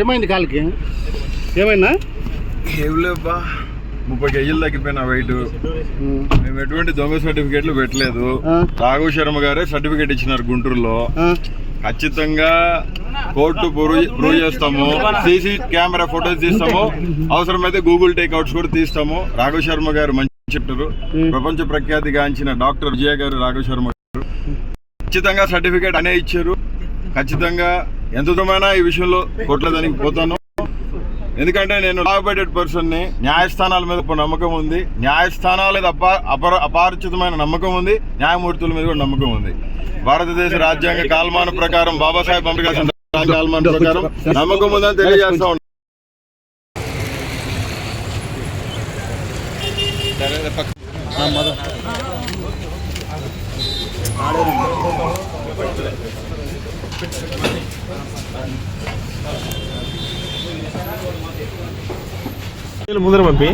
ఏమైంది కాలుకి? ఏమైందా? ఏం లేబ్బా ముప్పై కేజీలు తగ్గిపోయిన వెయిట్ మేము ఎటువంటి దొంగ సర్టిఫికేట్లు పెట్టలేదు. ఆ. రాఘవ శర్మ గారే సర్టిఫికేట్ ఇచ్చినారు గుంటూరులో. ఖచ్చితంగా కోర్టు ప్రూవ్ చేస్తాము. సీసీ కెమెరా ఫోటోస్ తీస్తాము. అవసరమైతే గూగుల్ టేక్అవుట్స్ కూడా తీస్తాము. రాఘవ శర్మ గారు మంచి చెప్తారు ఉమ్. ప్రపంచ ప్రఖ్యాతిగాంచిన డాక్టర్ విజయ గారు రాఘవ శర్మ గారు. ఖచ్చితంగా సర్టిఫికేట్ అనే ఇచ్చారు. ఖచ్చితంగా ఎంత దూరమైనా ఈ విషయంలో కోట్ల దానికి పోతాను. ఎందుకంటే నేను లాభపడేట్ పర్సన్ని న్యాయస్థానాల మీద నమ్మకం ఉంది. న్యాయస్థానాల మీద అపా అపర అపారిచితమైన నమ్మకం ఉంది. న్యాయమూర్తుల మీద కూడా నమ్మకం ఉంది. భారతదేశ రాజ్యాంగ కాలమాన ప్రకారం బాబాసాహెబ్ అంబేద్కర్ ప్రకారం నమ్మకం ఉందని తెలియజేస్తా ఉన్నాను. ముందర పంపి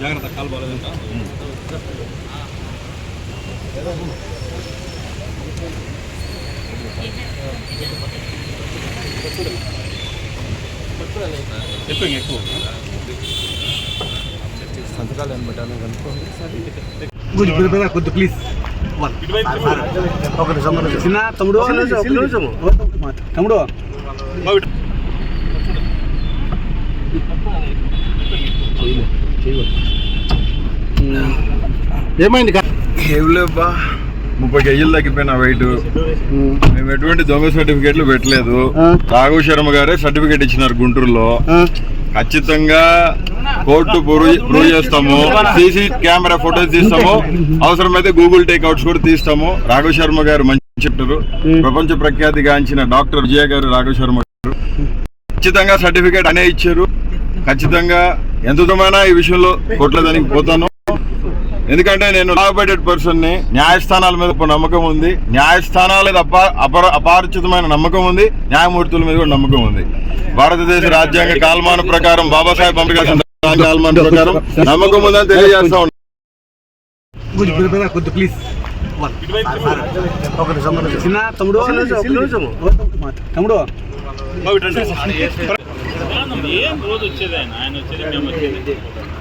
జాగ్రత్త కాలు బాగాలేదంట ఎక్కువ ఎక్కువ. కొద్ది ప్లీజ్ చిన్న తమ్ముడు తమ్ముడు ఏమైంది కా- ఏం లేబ్బా ముప్పై కేజీలు తగ్గిపోయిన వెయిట్. మేము ఎటువంటి దొంగ సర్టిఫికేట్లు పెట్టలేదు. రాఘవ శర్మ గారే సర్టిఫికేట్ ఇచ్చినారు గుంటూరులో. ఖచ్చితంగా కోర్టు ప్రూవ్ చేస్తాము. సీసీ కెమెరా ఫోటోస్ తీస్తాము. అవసరమైతే గూగుల్ టేక్అవుట్స్ కూడా తీస్తాము. రాఘవ శర్మ గారు మంచి చెప్తారు ఉమ్. ప్రపంచ ప్రఖ్యాతిగాంచిన డాక్టర్ విజయ గారు రాఘవ శర్మ గారు. ఖచ్చితంగా సర్టిఫికేట్ అనే ఇచ్చారు. ఖచ్చితంగా ఎంత దూరమైనా ఈ విషయంలో కోట్ల దానికి పోతాను. ఎందుకంటే నేను లాభపడేట్ పర్సన్ని న్యాయస్థానాల మీద ఒక నమ్మకం ఉంది. న్యాయస్థానాల మీద అపా అపర అపారిచితమైన నమ్మకం ఉంది. న్యాయమూర్తుల మీద కూడా నమ్మకం ఉంది. భారతదేశ రాజ్యాంగ కాలమాన ప్రకారం బాబాసాహెబ్ అంబేద్కర్ కాలమాన ప్రకారం నమ్మకం ఉందని తెలియజేస్తా ఉన్నాను. తమ్ముడు తమ్ముడు. ఏం రోజు వచ్చేది ఆయన? ఆయన వచ్చేది మేము వచ్చేది.